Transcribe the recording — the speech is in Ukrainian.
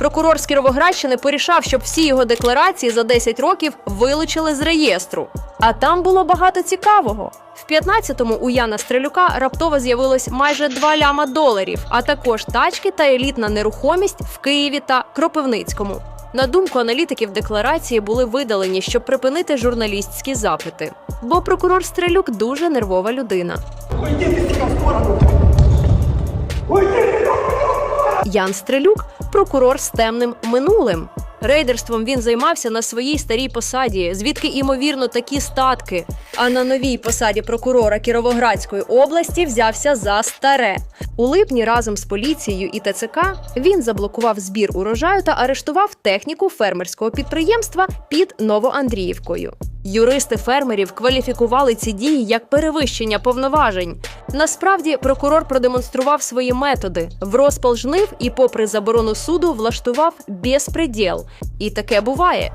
Прокурор з Кіровоградщини порішав, щоб всі його декларації за 10 років вилучили з реєстру. А там було багато цікавого. В 15-му у Яна Стрелюка раптово з'явилось майже 2 ляма доларів, а також тачки та елітна нерухомість в Києві та Кропивницькому. На думку аналітиків, декларації були видалені, щоб припинити журналістські запити. Бо прокурор Стрелюк дуже нервова людина. Ян Стрелюк прокурор з темним минулим. Рейдерством він займався на своїй старій посаді, звідки імовірно такі статки. А на новій посаді прокурора Кіровоградської області взявся за старе. У липні разом з поліцією і ТЦК він заблокував збір урожаю та арештував техніку фермерського підприємства під Новоандріївкою. Юристи фермерів кваліфікували ці дії як перевищення повноважень. Насправді прокурор продемонстрував свої методи в розпал жнив і, попри заборону суду, влаштував безпреділ. І таке буває.